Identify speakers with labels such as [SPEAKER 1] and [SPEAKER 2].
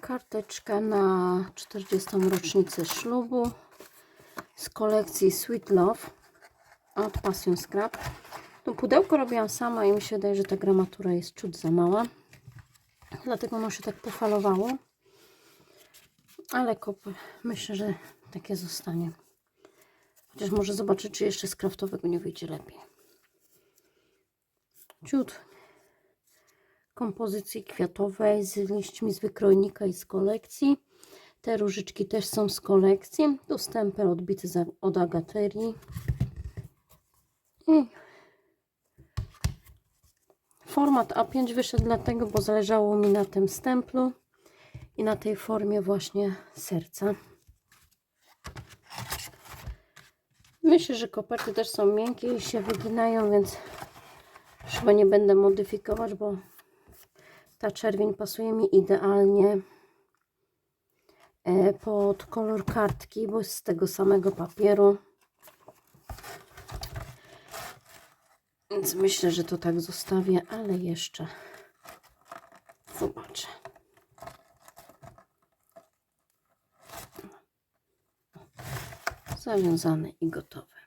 [SPEAKER 1] Karteczka na 40. rocznicę ślubu z kolekcji Sweet Love od Passion Scrap. To pudełko robiłam sama i mi się wydaje, że ta gramatura jest ciut za mała. Dlatego ono się tak pofalowało. Ale kop, myślę, że takie zostanie. Chociaż może zobaczę, czy jeszcze z kraftowego nie wyjdzie lepiej. Ciut kompozycji kwiatowej z liśćmi z wykrojnika i z kolekcji. Te różyczki też są z kolekcji. Tu stempel odbity od agaterii. I format A5 wyszedł dlatego, bo zależało mi na tym stemplu i na tej formie właśnie serca. Myślę, że koperty też są miękkie i się wyginają, więc chyba nie będę modyfikować, bo ta czerwień pasuje mi idealnie e, pod kolor kartki, bo jest z tego samego papieru. Więc myślę, że to tak zostawię, ale jeszcze zobaczę. Zawiązane i gotowe.